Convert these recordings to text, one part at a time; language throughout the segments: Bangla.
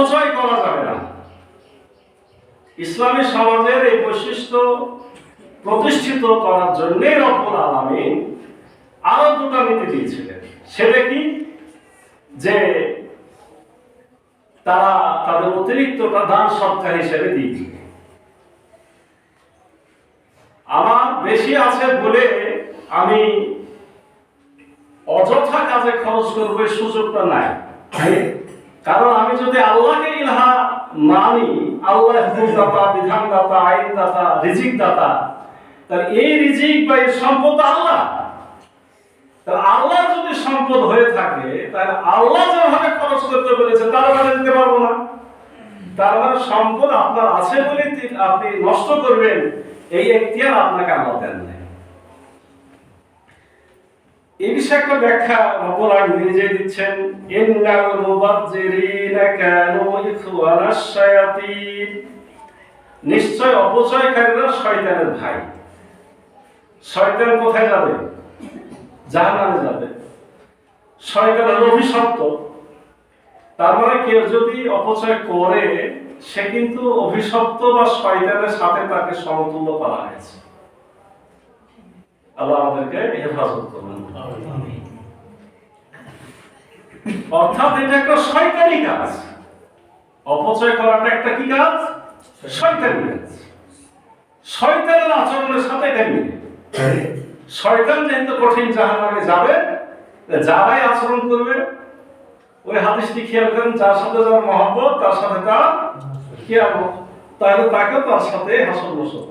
অপচয় করা যাবে না। ইসলামী সমাজের এই বৈশিষ্ট্য প্রতিষ্ঠিত করার জন্যই রব্বুল আলামিন আরও দুটো নীতি দিয়েছিলেন। সেটা কি? যে তারা তাদের অতিরিক্তটা দান সৎকার হিসেবে দিয়ে আমার বেশি আছে বলে আমি অযথা কাজে খরচ করব সুযোগটা নাই। কারণ আমি যদি আল্লাহকে ইলহা মানি, আল্লাহ হুকুমদাতা বিধানদাতা, আইনদাতা রিজিক দাতা তাহলে এই রিজিক বা এই সম্পদ আল্লাহ। তাহলে আল্লাহ যদি সম্পদ হয়ে থাকে, তাহলে আল্লাহ যেভাবে খরচ করতে বলেছে, তার মানে দিতে পারব না। তার মানে সম্পদ আপনার আছে বলে আপনি নষ্ট করবেন, এই এখতিয়ার আপনাকে আল্লাহ দেন নাই। এই বিষয়ে একটা ব্যাখ্যা রব্বুল নিজে দিচ্ছেন, ইন্নাল মুবাজ্জিরিনা কানু ইখওয়ানাশ শায়াতিন। নিশ্চয় অপচয়কারীরা শয়তানের ভাই। শয়তান কোথায় যাবে? জাহান্নামে যাবে। শয়তানের অভিশপ্ত। তার মানে কেউ যদি অপচয় করে, সে কিন্তু অভিশপ্ত বা শয়তানের সাথে তাকে সমতুল্য করা হয়েছে। আল্লাহ আমাদেরকে হেফাজত করবেন অর্থাৎ এটা একটা শয়তানি কাজ। অপচয় করাটা একটা কি কাজ? শয়তানি কাজ। শয়তানের আচরণের সাথে এটা মিলে। শয়তান যেহেতু কঠিন জাহান্নামে যাবে যারাই আচরণ করবে, ওই হাদিসটি খেয়াল করেন, যার সাথে যার মহব্বত, তার সাথে তার কিয়ামত। তাহলে তাকে তার সাথে হাসন বসত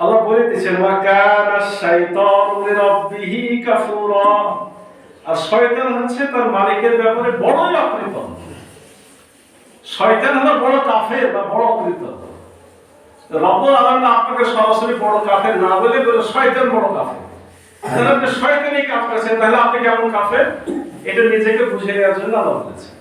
আল্লাহ বলে দিচ্ছেন মা কানা শাইতানু লিরাব্বিহি কাফুরা। আর শয়তান হচ্ছে তার মালিকের ব্যাপারে বড়ই অকৃতজ্ঞ শয়তান হলো বড় কাফের বা বড় অকৃতজ্ঞ রব্বুল আলামিন আপনাকে সরাসরি বড় কাফের না বলে বলে শয়তান বড় কাফের। তাহলে আপনি শয়তানি কাজ করেছেন তাহলে আপনি কেমন কাফের? এটা নিজেকে বুঝিয়ে দেওয়ার জন্য আল্লাহ বলেছেন।